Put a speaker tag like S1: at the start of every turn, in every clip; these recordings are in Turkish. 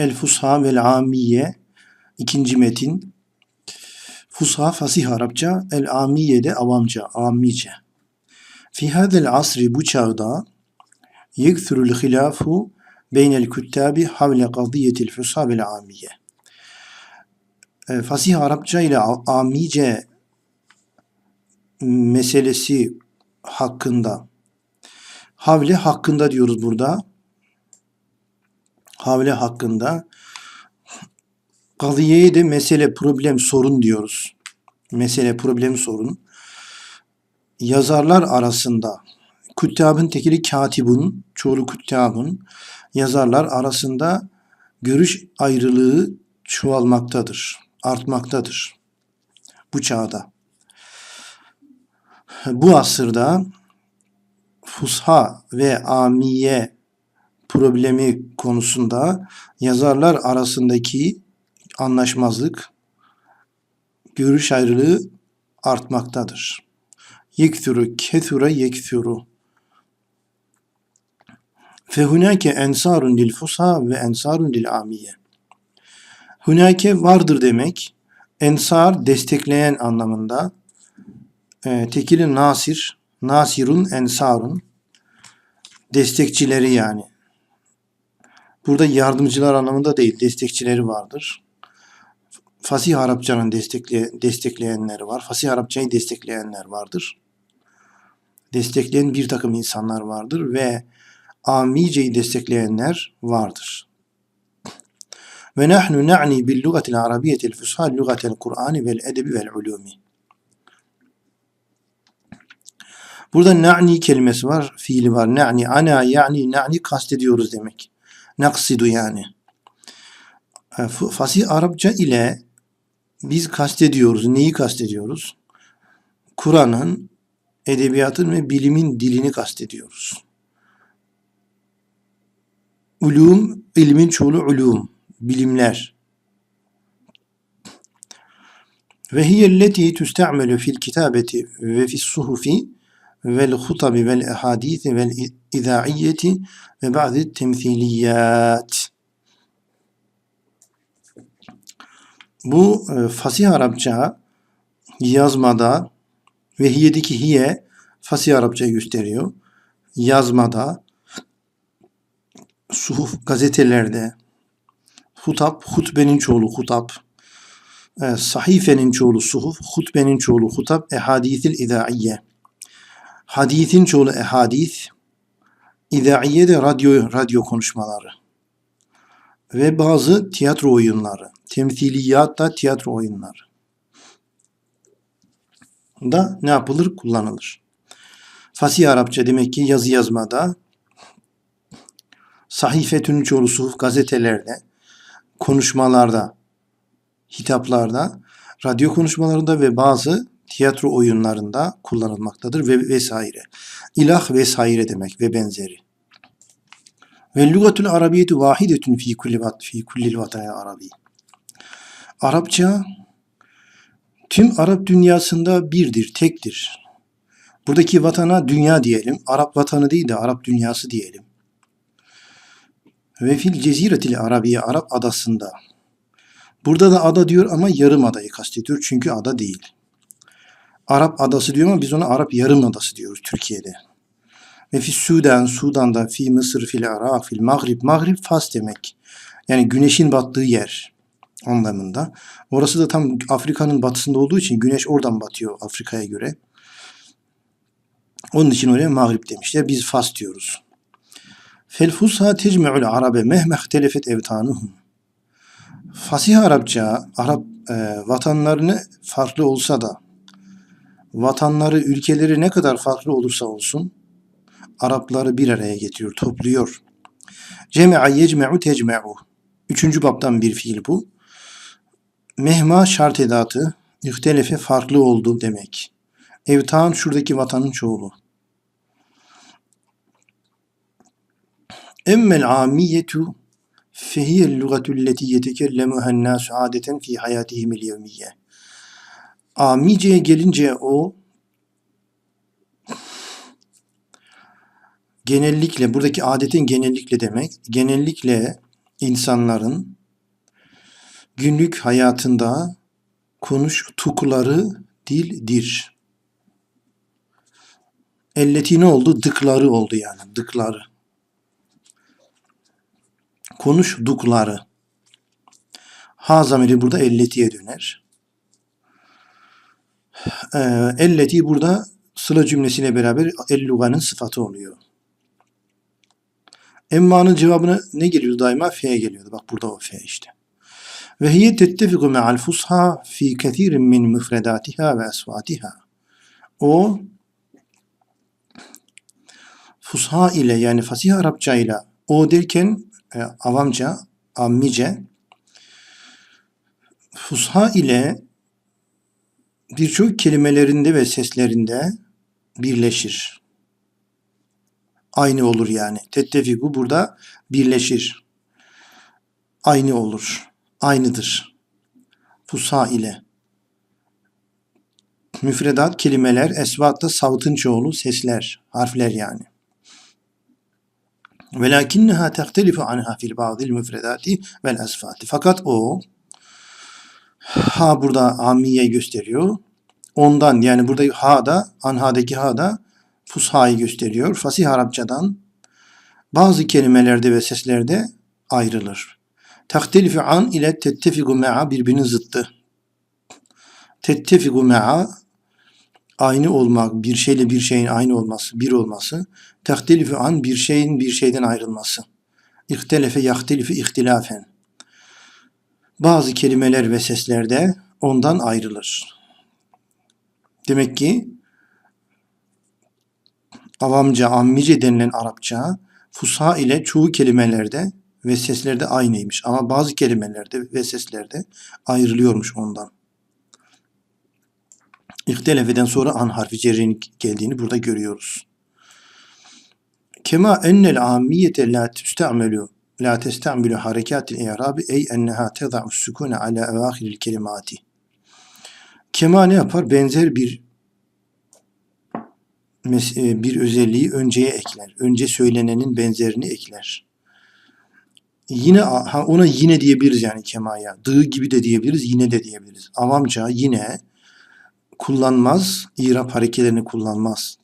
S1: El Fusha vel Amiye ikinci metin. Fusha fasih Arapça, el Amiye de avamca, amice. Fi hadel asri bu çağda yekthurul hilafu beynel küttabi havle kadiyetil fusha vel amiye. E, Fasih Arapça ile amice meselesi hakkında havle hakkında diyoruz burada. Havle hakkında Kadiyeye de mesele, problem, sorun diyoruz. Mesele, problem, sorun. Yazarlar arasında küttabın tekili katibun, çoğulu küttabun. Yazarlar arasında görüş ayrılığı çoğalmaktadır, artmaktadır. Bu çağda. Bu asırda fusha ve amiye problemi konusunda yazarlar arasındaki anlaşmazlık, görüş ayrılığı artmaktadır. Yekthuru, kethura yekthuru. Fehunake ensarun lil fusha ve ensarun lil amiye. Hunake vardır demek. Ensar destekleyen anlamında. E, tekili nasir, nasirun ensarun. Destekçileri yani. Burada yardımcılar anlamında değil, destekçileri vardır. Fasih Arapçanın destekle, destekleyenleri var. Fasih Arapçayı destekleyenler vardır. Destekleyen bir takım insanlar vardır ve Amice'yi destekleyenler vardır. Ve nahnu na'ni bil lugatil arabiyyetil fusha lugatel Kur'ani vel edebi vel ulumi. Burada na'ni kelimesi var, fiili var. Na'ni, ana, yani, na'ni kastediyoruz demek. Naksidu yani. E, Fasih Arapça ile biz kastediyoruz. Neyi kastediyoruz? Kur'an'ın, edebiyatın ve bilimin dilini kastediyoruz. Ulum, ilmin çoğulu ulum, bilimler. Ve hiyelleti tusta'melu fil kitabeti ve fis suhufi vel hutabi vel ehadisi vel izaiyeti ve bazı temsiliyat. Bu e, fasih Arapça yazmada ve hiyedeki hiye fasih Arapça gösteriyor. Yazmada, suhuf gazetelerde, hutap, hutbenin çoğulu hutap, e, sahifenin çoğulu suhuf, hutbenin çoğulu hutap, ehadisil izaiye. Hadisin çoğulu ehadis, izaiye de radyo, radyo konuşmaları ve bazı tiyatro oyunları, temsiliyat da tiyatro oyunları da ne yapılır? Kullanılır. Fasih Arapça demek ki yazı yazmada, sahifetün suhuf gazetelerde, konuşmalarda, hitaplarda, radyo konuşmalarında ve bazı tiyatro oyunlarında kullanılmaktadır ve vesaire. İlah vesaire demek ve benzeri. Ve lügatul arabiyetu vahidetun fi kulli vat fi kullil vatani arabi. Arapça tüm Arap dünyasında birdir, tektir. Buradaki vatana dünya diyelim. Arap vatanı değil de Arap dünyası diyelim. Ve fil ceziretil arabiye Arap adasında. Burada da ada diyor ama yarım adayı kastediyor. Çünkü ada değil. Arap adası diyor ama biz ona Arap yarım adası diyoruz Türkiye'de. Ve fi Sudan, Sudan'da, fi Mısır, fil Irak, fil Maghrib. Maghrib Fas demek. Yani güneşin battığı yer anlamında. Orası da tam Afrika'nın batısında olduğu için güneş oradan batıyor Afrika'ya göre. Onun için oraya Maghrib demişler. Biz Fas diyoruz. Fel fusha tecme'ul arabe mehme ihtelefet evtanuhum. Fasih Arapça, Arap e, vatanlarını farklı olsa da, vatanları, ülkeleri ne kadar farklı olursa olsun, Arapları bir araya getiriyor, topluyor. Cemi'a yecme'u tecme'u. Üçüncü baptan bir fiil bu. Mehma şart edatı, ihtelefe farklı oldu demek. Evtan şuradaki vatanın çoğulu. Emmel amiyetu fehiyel lugatul leti yetekellemuhen nasu adeten fi hayatihimil yevmiye. Amiceye gelince o genellikle buradaki adetin genellikle demek genellikle insanların günlük hayatında konuştukları dildir. Elleti ne oldu? Dıkları oldu yani. Dıkları. Konuştukları. Ha zamiri burada elletiye döner. Ee, elleti burada sıla cümlesiyle beraber el-luganın sıfatı oluyor. Emma'nın cevabına ne geliyordu daima? F'ye geliyordu. Bak burada o F işte. Ve hiye tettefiku me'al fusha fi kethirin min müfredatiha ve esvatiha. O fusha ile yani fasih Arapça ile o derken e, avamca, ammice fusha ile birçok kelimelerinde ve seslerinde birleşir. Aynı olur yani. Tettefiku burada birleşir. Aynı olur. Aynıdır. Fusha ile. Müfredat kelimeler, esvat da savtın çoğulu sesler, harfler yani. Velakinneha tehtelifu anha fil ba'dil müfredati vel esfati. Fakat o ha burada amiye gösteriyor. Ondan yani burada ha da anhadaki ha da fushayı gösteriyor. Fasih Arapçadan bazı kelimelerde ve seslerde ayrılır. Tehtelifu an ile tettefigu me'a birbirinin zıttı. Tettefigu me'a aynı olmak, bir şeyle bir şeyin aynı olması, bir olması. Tehtelifu an bir şeyin bir şeyden ayrılması. İhtelefe yahtelifu ihtilafen. Bazı kelimeler ve seslerde ondan ayrılır. Demek ki avamca, ammice denilen Arapça fusha ile çoğu kelimelerde ve seslerde aynıymış. Ama bazı kelimelerde ve seslerde ayrılıyormuş ondan. İhtelefeden sonra an harfi cerrin geldiğini burada görüyoruz. Kema ennel amiyete la tüstemelu la testamilu harekatil i'rabi ey enneha teda'u sükune ala evahiril kelimati. Kema ne yapar? Benzer bir mes- bir özelliği önceye ekler. Önce söylenenin benzerini ekler. Yine ha, ona yine diyebiliriz yani kemaya. Dığı gibi de diyebiliriz, yine de diyebiliriz. Avamca yine kullanmaz, İrab harekelerini kullanmaz.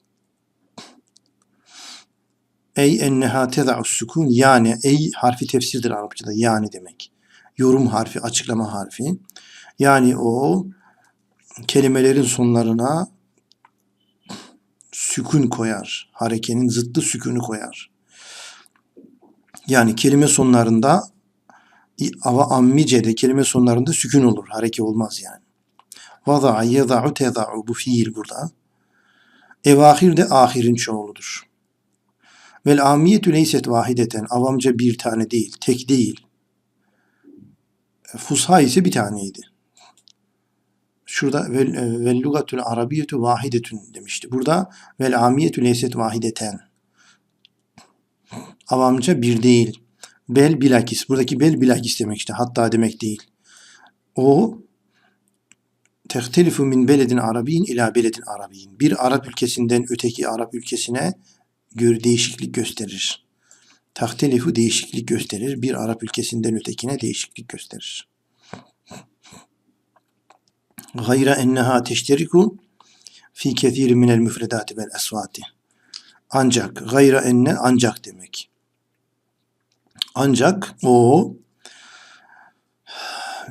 S1: Ey enneha teda'u sükun yani ey harfi tefsirdir Arapçada yani demek. Yorum harfi, açıklama harfi. Yani o kelimelerin sonlarına sükun koyar. Harekenin zıttı sükunu koyar. Yani kelime sonlarında ama ammice'de kelime sonlarında sükun olur. Hareke olmaz yani. Vada'a yeda'u teda'u bu fiil burada. Evahir de ahirin çoğuludur. Vel amiyetü leyset vahideten. Avamca bir tane değil, tek değil. Fusha ise bir taneydi. Şurada vel, vel lugatul arabiyetu vahidetun demişti. Burada vel amiyetü leyset vahideten. Avamca bir değil. Bel bilakis. Buradaki bel bilakis demek işte. Hatta demek değil. O tehtelifu min beledin arabiyin ila beledin arabiyin. Bir Arap ülkesinden öteki Arap ülkesine göre değişiklik gösterir. Tahtelifu değişiklik gösterir. Bir Arap ülkesinden ötekine değişiklik gösterir. Gayra enneha teşteriku fi kethiri minel müfredati vel esvati. Ancak gayra enne ancak demek. Ancak o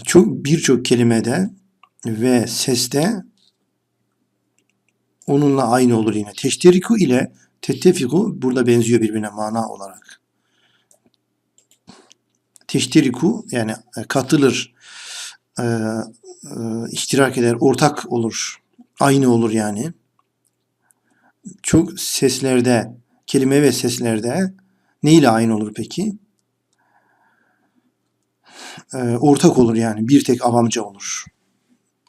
S1: çok birçok kelimede ve seste onunla aynı olur yine. Teşteriku ile tettefiku burada benziyor birbirine mana olarak. Teşteriku yani katılır, e, e, iştirak eder, ortak olur. Aynı olur yani. Çok seslerde, kelime ve seslerde ne ile aynı olur peki? E, ortak olur yani. Bir tek avamca olur.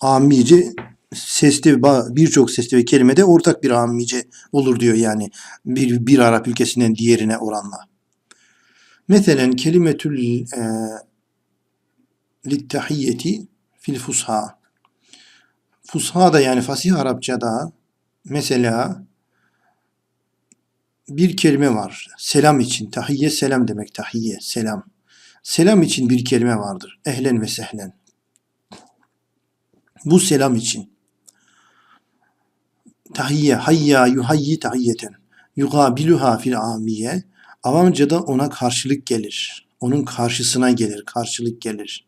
S1: Amice sesli birçok sesli ve kelimede ortak bir amice olur diyor yani bir, bir Arap ülkesinden diğerine oranla. Mesela kelimetül e, littahiyyeti fil fusha. Fusha da yani fasih Arapçada mesela bir kelime var. Selam için. Tahiyye selam demek. Tahiyye selam. Selam için bir kelime vardır. Ehlen ve sehlen. Bu selam için. Tahiyye, hayya, yuhayyi tahiyyeten. Yugabiluha fil amiye. Avamca'da ona karşılık gelir. Onun karşısına gelir, karşılık gelir.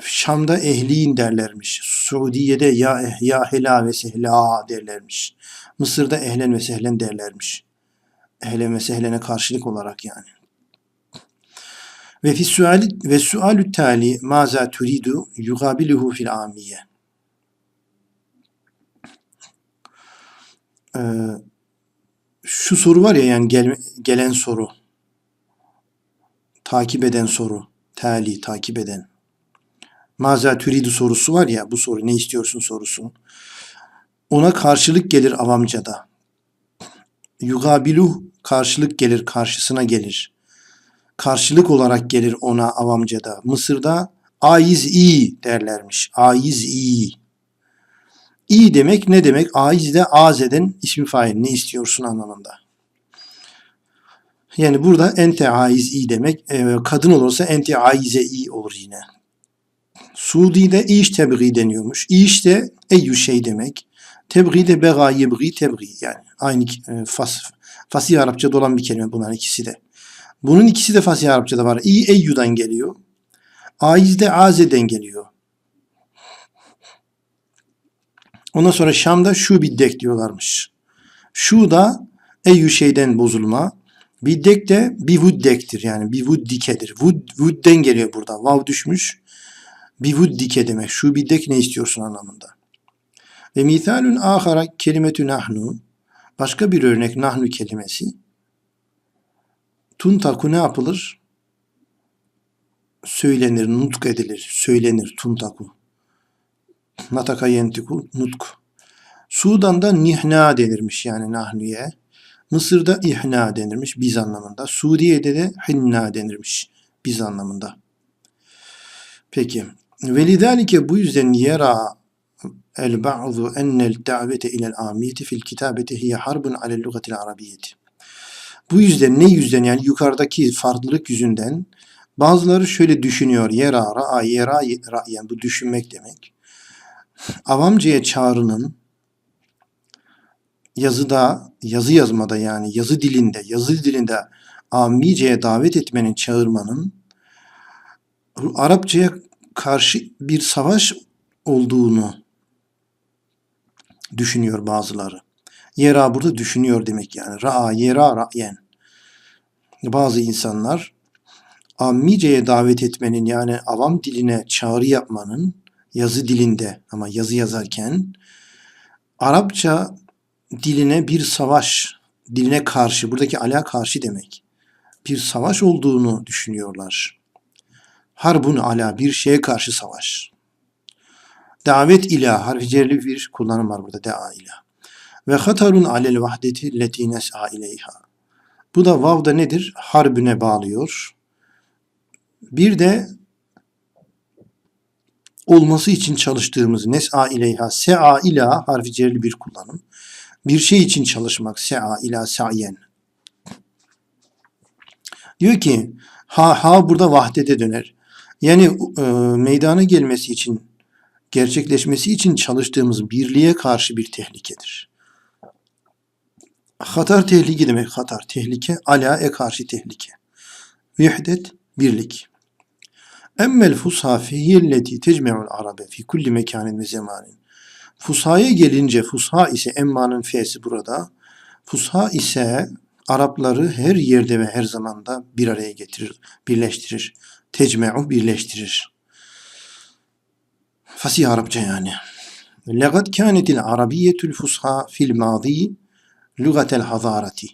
S1: Şam'da ehliyin derlermiş. Suudiye'de ya eh, ya hela ve sehla derlermiş. Mısır'da ehlen ve sehlen derlermiş. Ehlen ve sehlene karşılık olarak yani. Ve fi suali ve sualü tali maza turidu yugabiluhu fil amiye. Ee, şu soru var ya yani gel- gelen soru. Takip eden soru. Tali takip eden. Maza türidu sorusu var ya bu soru ne istiyorsun sorusu. Ona karşılık gelir avamcada. Yugabilu karşılık gelir, karşısına gelir. Karşılık olarak gelir ona avamcada. Mısır'da aiz i derlermiş. Aiz i. İ demek ne demek? Aiz de az eden ismi fail ne istiyorsun anlamında. Yani burada ente aiz i demek. e, kadın olursa ente aize i olur yine. Suudi'de iş tebgi deniyormuş. İş de eyyü şey demek. Tebgi de bega yebgi tebgi yani. Aynı e, fas, fasih Arapçada olan bir kelime bunların ikisi de. Bunun ikisi de fasih Arapçada var. İ eyyudan geliyor. Aiz de azeden geliyor. Ondan sonra Şam'da şu biddek diyorlarmış. Şu da eyyü şeyden bozulma. Biddek de bivuddektir yani bivuddikedir. Vud, vudden geliyor burada. Vav düşmüş. Bivuddike demek. Şu biddek ne istiyorsun anlamında. Ve mithalun ahara kelimetü nahnu. Başka bir örnek nahnu kelimesi. Tuntaku ne yapılır? Söylenir, nutk edilir, söylenir tuntaku. Nataka yentiku, nutk. Sudan'da nihna denirmiş yani nahnuye. Mısır'da ihna denirmiş biz anlamında. Suriye'de de hinna denirmiş biz anlamında. Peki. Velidalike bu yüzden yera el ba'du ennel davete ilel amiyeti fil kitabeti hiye harbun alel lugatil arabiyeti. Bu yüzden ne yüzden yani yukarıdaki farklılık yüzünden bazıları şöyle düşünüyor. Yera, ra'a, yera, ra'yen bu düşünmek demek. Avamcıya çağrının yazıda, yazı yazmada yani yazı dilinde, yazı dilinde amiceye davet etmenin, çağırmanın Arapçaya karşı bir savaş olduğunu düşünüyor bazıları. Yera burada düşünüyor demek yani. Ra'a, yera, ra'yen. Bazı insanlar ammiceye davet etmenin yani avam diline çağrı yapmanın yazı dilinde ama yazı yazarken Arapça diline bir savaş, diline karşı, buradaki ala karşı demek. Bir savaş olduğunu düşünüyorlar. Harbun ala bir şeye karşı savaş. Davet ila harfi cerli bir kullanım var burada dea ila. Ve hatarun alel vahdeti leti nes'a. Bu da vavda nedir? Harbüne bağlıyor. Bir de olması için çalıştığımız nes'a ileyha se'a ila harfi cerli bir kullanım. Bir şey için çalışmak se'a ila sa'yen. Diyor ki ha ha burada vahdete döner. Yani e, meydana gelmesi için gerçekleşmesi için çalıştığımız birliğe karşı bir tehlikedir. Hatar tehlike demek hatar tehlike ala'e karşı tehlike. Vihdet birlik. Emmel fusha fehiyelleti tecme'ul arabe fi kulli mekanin ve zemanin. Fushaya gelince fusha ise emmanın f'si burada. Fusha ise Arapları her yerde ve her zamanda bir araya getirir, birleştirir. Tecme'u birleştirir. Fasih Arapça yani. لَقَدْ كَانَتِ الْعَرَبِيَّةُ الْفُصْحَى فِي الْمَاضِي لُغَةَ الْحَضَارَةِ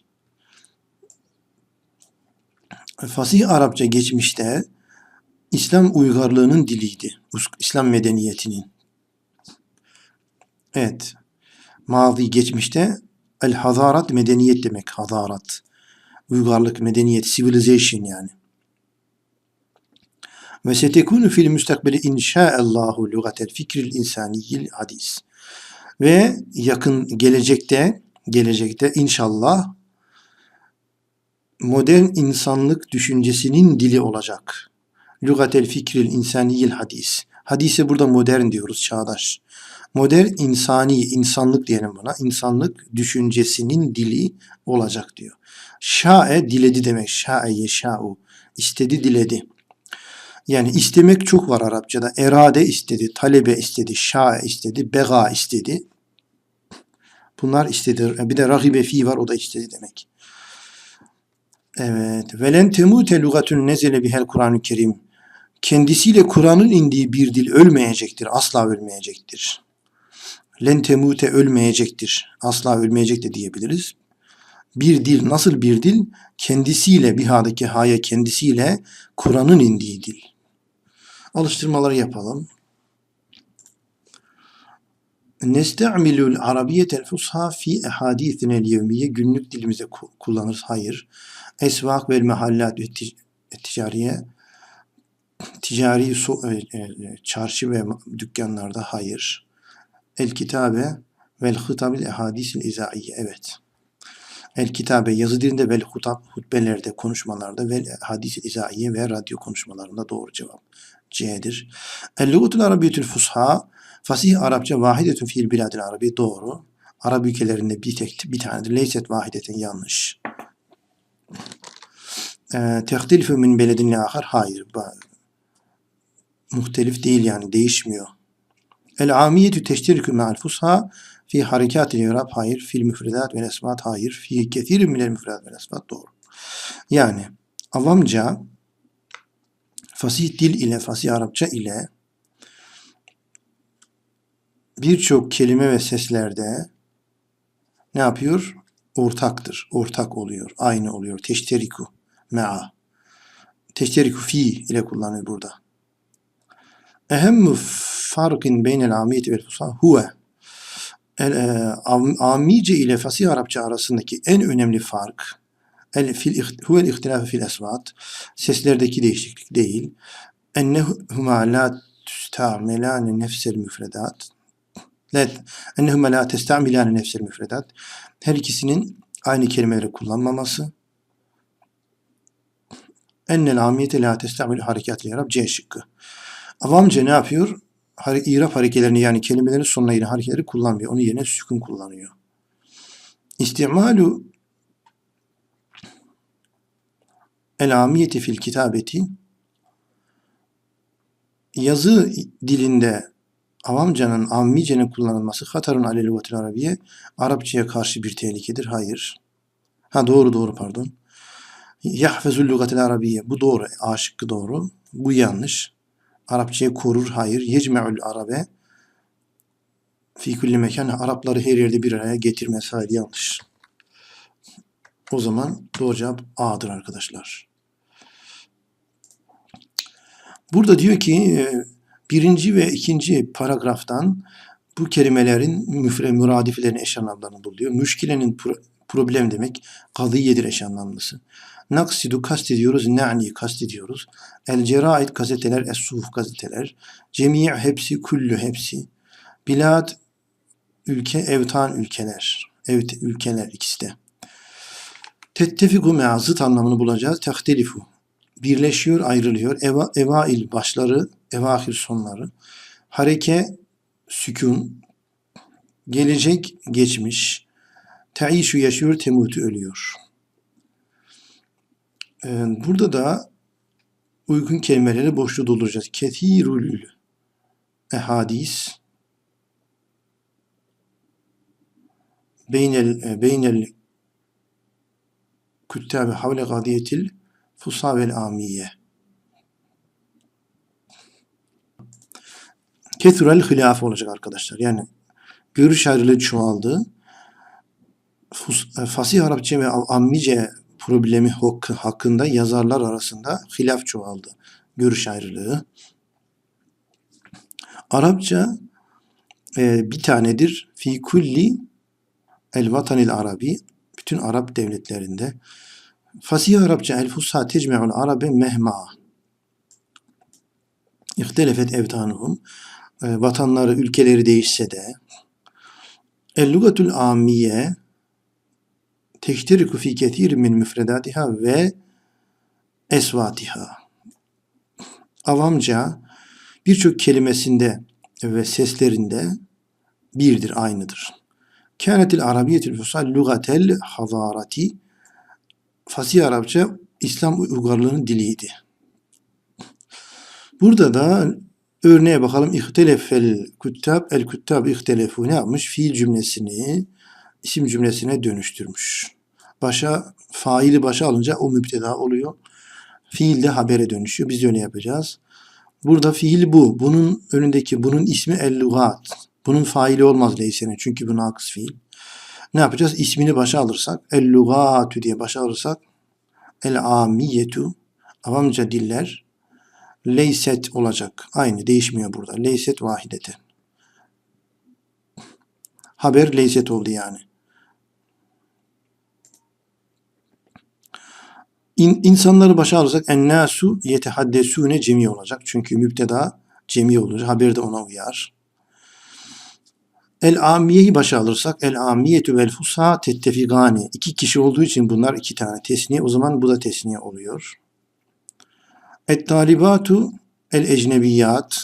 S1: Fasih Arapça geçmişte İslam uygarlığının diliydi. İslam medeniyetinin. Evet. Mazi geçmişte el hazarat medeniyet demek. Hazarat. Uygarlık, medeniyet, civilization yani. Ve setekunu fil müstakbeli inşaallahu lugatel fikril insaniyil hadis. Ve yakın gelecekte gelecekte inşallah modern insanlık düşüncesinin dili olacak. Lügatel fikril insaniyil hadis. Hadise burada modern diyoruz, çağdaş. Modern insani, insanlık diyelim buna. İnsanlık düşüncesinin dili olacak diyor. Şa'e diledi demek. Şa'e yeşa'u. İstedi, diledi. Yani istemek çok var Arapçada. Erade istedi, talebe istedi, şa'e istedi, bega istedi. Bunlar istedi. Bir de rahibe fi var o da istedi demek. Evet. Velen temute lugatun nezele bihel Kur'an-ı Kerim. Kendisiyle Kur'an'ın indiği bir dil ölmeyecektir. Asla ölmeyecektir. Len temute ölmeyecektir. Asla ölmeyecek de diyebiliriz. Bir dil nasıl bir dil? Kendisiyle bihadaki haya kendisiyle Kur'an'ın indiği dil. Alıştırmaları yapalım. Nesta'milul arabiyetel fusha fi ehadithinel yevmiye günlük dilimize ku- kullanırız. Hayır. Esvak ve tic- ticariye ticari su, e, e, çarşı ve dükkanlarda hayır. El kitabe vel hitabil ehadisil izaiye evet. El kitabe yazı dilinde vel hutab hutbelerde konuşmalarda vel hadis izaiye ve radyo konuşmalarında doğru cevap. C'dir. El lugatul arabiyetül fusha fasih Arapça vahidetün fiil biladil arabi doğru. Arap ülkelerinde bir tek bir tanedir. Leyset vahideten yanlış. E, tehtilifü min beledin ahar hayır. Muhtelif değil yani değişmiyor. El amiyetü teştirikü ma'al fusha fi harekatil irab hayır. Fil müfredat ve esbat hayır. Fi kethirin minel müfredat ve esbat doğru. Yani avamca fasih dil ile fasih Arapça ile birçok kelime ve seslerde ne yapıyor? Ortaktır. Ortak oluyor. Aynı oluyor. Teşteriku. Me'a. Teşteriku fi ile kullanıyor burada. Farkın beynel amiyeti vel fusha huve. El, am- amice ile fasih Arapça arasındaki en önemli fark el fil huvel ihtilafı fil esvat seslerdeki değişiklik değil. Ennehuma la tüstamelane nefsel müfredat la ennehuma la testamilane nefsel müfredat her ikisinin aynı kelimeleri kullanmaması ennel amiyete la testamil harekat yarab C şıkkı. Avamca ne yapıyor? İrab harekelerini yani kelimelerin sonuna gelen harekeleri kullanmıyor. Onun yerine sükun kullanıyor. İstimalu el amiyeti fil kitabeti yazı dilinde avamcanın, ammicenin kullanılması hatarın alel lügatil arabiye Arapçaya karşı bir tehlikedir. Hayır. Ha doğru doğru pardon. Yahfezul lügatil arabiye. Bu doğru. A şıkkı doğru. Bu yanlış. Arapçayı korur. Hayır. Yecme'ül arabe fi kulli mekan. Arapları her yerde bir araya getirmez. Hayır yanlış. O zaman doğru cevap A'dır arkadaşlar. Burada diyor ki e, birinci ve ikinci paragraftan bu kelimelerin müfre müradiflerini eş anlamlarını buluyor. Müşkilenin pro- problem demek kadiyedir eş anlamlısı. Naksidu kastediyoruz, na'ni kastediyoruz. El ceraid gazeteler, es suhuf gazeteler. Cemi' hepsi, kullu hepsi. Bilad ülke, evtan ülkeler. Evet, ülkeler ikisi de. Tettefiku mea zıt anlamını bulacağız. Tehtelifu. Birleşiyor, ayrılıyor. Eva, evail başları, evahir sonları. Hareke, sükun. Gelecek, geçmiş. Teişu yaşıyor, temutu ölüyor. Ee, burada da uygun kelimeleri boşluğu dolduracağız. Kethirul ehadis beynel e, beynel küttabe havle gadiyetil fusa vel amiye. Kethrel hilaf olacak arkadaşlar. Yani görüş ayrılığı çoğaldı. E, Fasih Arapça ve ammice problemi hak- hakkında yazarlar arasında hilaf çoğaldı. Görüş ayrılığı. Arapça e, bir tanedir. Fi kulli el vatanil arabi bütün Arap devletlerinde. Fasih Arapça el fusha tecme'ul arabe mehma. İhtelefet evtanuhum. E, vatanları, ülkeleri değişse de el lugatul amiye teşteriku fi kethir min müfredatiha ve esvatiha. Avamca birçok kelimesinde ve seslerinde birdir, aynıdır. Kânetil Arabiyetül Fusal lugatel hazarati Fasih Arapça İslam uygarlığının diliydi. Burada da örneğe bakalım. İhtelefel küttab el küttab ihtelefu ne yapmış? Fiil cümlesini isim cümlesine dönüştürmüş. Başa faili başa alınca o müpteda oluyor. Fiil de habere dönüşüyor. Biz de öyle yapacağız. Burada fiil bu. Bunun önündeki bunun ismi el-lugat. Bunun faili olmaz leysenin çünkü bu nakıs fiil. Ne yapacağız? İsmini başa alırsak el-lugatü diye başa alırsak el-amiyetu avamca diller leyset olacak. Aynı değişmiyor burada. Leyset vahidete. Haber leyset oldu yani. İn, insanları başa alırsak ennâsu yetehaddesûne cemi olacak. Çünkü müpteda cemi olur. Haber de ona uyar. El amiyeyi başa alırsak el amiyetü vel fusha tettefigani. İki kişi olduğu için bunlar iki tane tesniye. O zaman bu da tesniye oluyor. Et talibatu el ecnebiyat.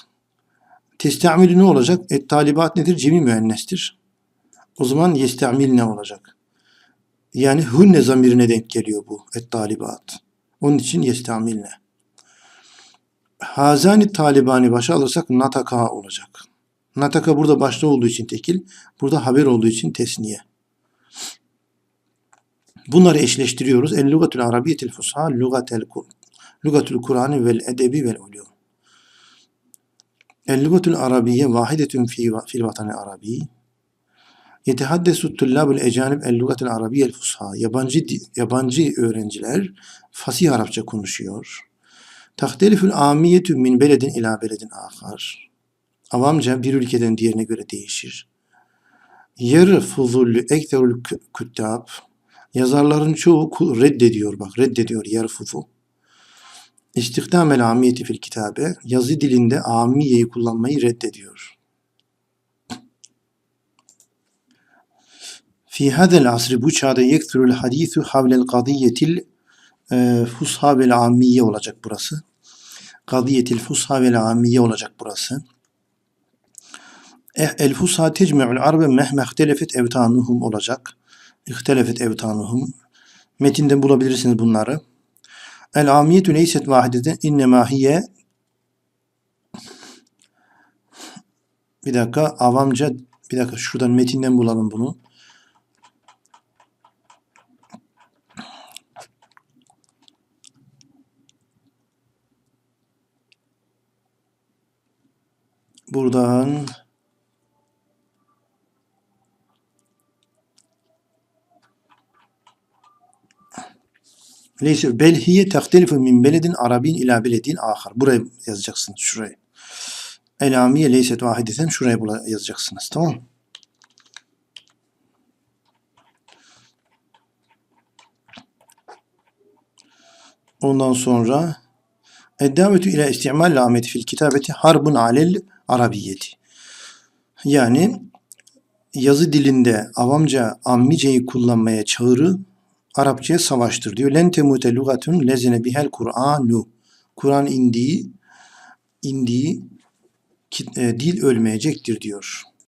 S1: Testamili ne olacak? Et talibat nedir? Cemi müennestir. O zaman yestamil ne olacak? Yani hunne zamirine denk geliyor bu. Et talibat. Onun için yestamilne. Hazani talibani başa alırsak nataka olacak. Nataka burada başta olduğu için tekil, burada haber olduğu için tesniye. Bunları eşleştiriyoruz. El lugatul arabiyetil fusha, lugatel lugatul Kur'an vel edebi vel ulum. El lugatul arabiye vahidetun fi fil vatani arabi. Yetehaddesu tullabul ecanib el lugatul arabiyel fusha. Yabancı yabancı öğrenciler fasih Arapça konuşuyor. Tahtelifül amiyetü min beledin ila beledin ahar. Avamca bir ülkeden diğerine göre değişir. Yarı fuzulü ekterul küttab. Yazarların çoğu reddediyor bak reddediyor yarı fuzu. İstihdamel amiyeti fil kitabe. Yazı dilinde amiyeyi kullanmayı reddediyor. Fi hadel asri bu çağda yekturul hadithu havlel kadiyetil e, fusha vel amiye olacak burası. Kadiyetil fusha vel amiye olacak burası. Eh, el fusha tecme'ul arbe mehme ihtelefet evtanuhum olacak. İhtelefet evtanuhum. Metinden bulabilirsiniz bunları. El amiyetü leyset vahideten innema hiye bir dakika avamca bir dakika şuradan metinden bulalım bunu. Buradan Leyse belhiye tehtelifu min beledin arabin ila beledin ahar. Buraya yazacaksınız şuraya. Elamiye leyset vahideten şuraya yazacaksınız. Tamam Ondan sonra Eddavetü ila istimal lameti fil kitabeti harbun alel arabiyeti. Yani yazı dilinde avamca ammiceyi kullanmaya çağrı Arapçaya savaştır diyor. Len temute lugatun lezine bihel Kur'anu. Kur'an indiği indiği e, dil ölmeyecektir diyor.